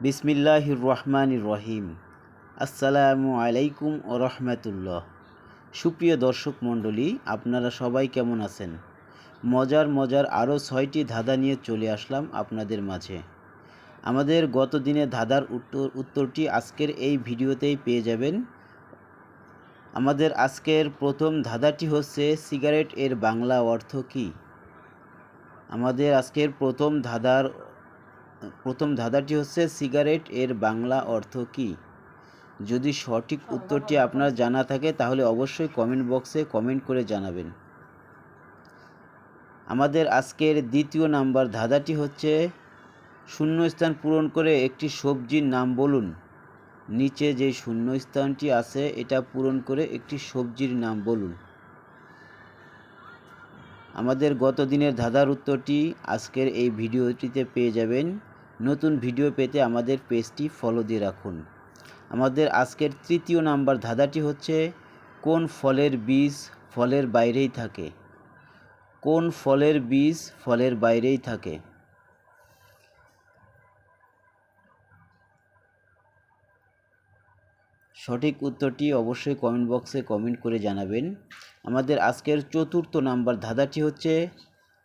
বিসমিল্লাহির রহমানির রহিম। আসসালামু আলাইকুম ও রহমতুল্লাহ। সুপ্রিয় দর্শক মণ্ডলী, আপনারা সবাই কেমন আছেন? মজার মজার আরও ছয়টি ধাঁধা নিয়ে চলে আসলাম আপনাদের মাঝে। আমাদের গত দিনে ধাঁধার উত্তর উত্তরটি আজকের এই ভিডিওতেই পেয়ে যাবেন। আমাদের আজকের প্রথম ধাঁধাটি হচ্ছে, সিগারেট এর বাংলা অর্থ কী? আমাদের আজকের প্রথম ধাঁধার প্রথম ধাঁধাটি হচ্ছে সিগারেট, এর বাংলা অর্থ কী? যদি সঠিক উত্তরটি আপনার জানা থাকে, তাহলে অবশ্যই কমেন্ট বক্সে কমেন্ট করে জানাবেন। আমাদের আজকের দ্বিতীয় নাম্বার ধাঁধাটি হচ্ছে, শূন্যস্থান পূরণ করে একটি সবজির নাম বলুন। নিচে যে শূন্যস্থানটি আছে, এটা পূরণ করে একটি সবজির নাম বলুন। আমাদের গত দিনের ধাঁধার উত্তরটি আজকের এই ভিডিওটিতে পেয়ে যাবেন। নতুন ভিডিও পেতে আমাদের পেজটি ফলো দিয়ে রাখুন। আমাদের আজকের তৃতীয় নাম্বার ধাঁধাটি হচ্ছে, কোন ফলের বীজ ফলের বাইরেই থাকে? কোন ফলের বীজ ফলের বাইরেই থাকে? সঠিক উত্তরটি অবশ্যই কমেন্ট বক্সে কমেন্ট করে জানাবেন। আমাদের আজকের চতুর্থ নাম্বার। ধাঁধাটি হচ্ছে,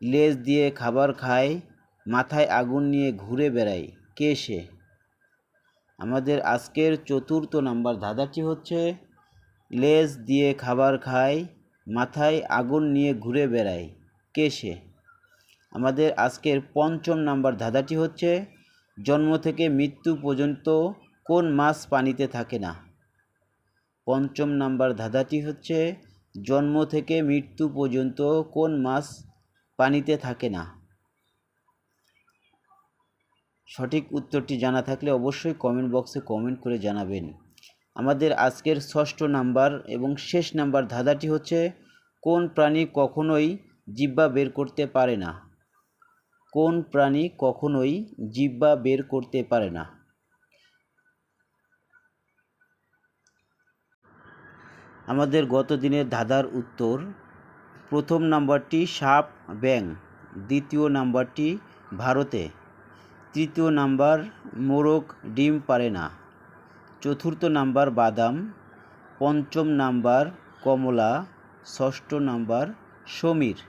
লেজ দিয়ে খাবার খায়, মাথায় আগুন নিয়ে ঘুরে বেড়ায়। কে সে? আমাদের আজকের চতুর্থ নাম্বার। ধাঁধাটি হচ্ছে, লেজ দিয়ে খাবার খায়, মাথায় আগুন নিয়ে ঘুরে বেড়ায়। কে সে? আমাদের আজকের পঞ্চম নাম্বার। ধাঁধাটি হচ্ছে, জন্ম থেকে মৃত্যু পর্যন্ত কোন মাছ পানিতে থাকে না? পঞ্চম নাম্বার। ধাঁধাটি হচ্ছে জন্ম থেকে মৃত্যু পর্যন্ত কোন মাছ পানিতে থাকে না? সঠিক উত্তরটি জানা থাকলে অবশ্যই কমেন্ট বক্সে কমেন্ট করে জানাবেন। আমাদের আজকের ষষ্ঠ নাম্বার এবং শেষ নাম্বার ধাঁধাটি হচ্ছে, কোন প্রাণী কখনোই জিব্বা বের করতে পারে না? কোন প্রাণী কখনোই জিব্বা বের করতে পারে না? আমাদের গত দিনের ধাঁধার উত্তর। প্রথম নাম্বারটি সাপ ব্যাং দ্বিতীয় নাম্বারটি ভারতে, তৃতীয় নাম্বার মোরগ ডিম পারে না, চতুর্থ নাম্বার বাদাম, পঞ্চম নাম্বার কমলা, ষষ্ঠ নাম্বার সমীর।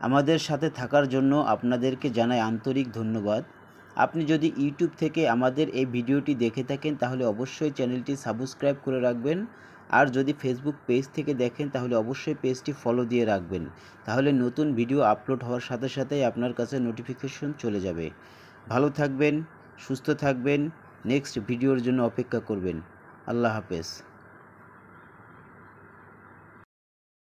আমাদের সাথে থাকার জন্য আপনাদেরকে জানাই আন্তরিক ধন্যবাদ। আপনি যদি ইউটিউব থেকে আমাদের এই ভিডিওটি দেখে থাকেন, তাহলে অবশ্যই চ্যানেলটি সাবস্ক্রাইব করে রাখবেন। আর যদি ফেসবুক পেজ থেকে দেখেন, তাহলে অবশ্যই পেজটি ফলো দিয়ে রাখবেন। তাহলে নতুন ভিডিও আপলোড হওয়ার সাথে সাথেই আপনার কাছে নোটিফিকেশন চলে যাবে। ভালো থাকবেন, সুস্থ থাকবেন। নেক্সট ভিডিওর জন্য অপেক্ষা করবেন। আল্লাহ হাফেজ।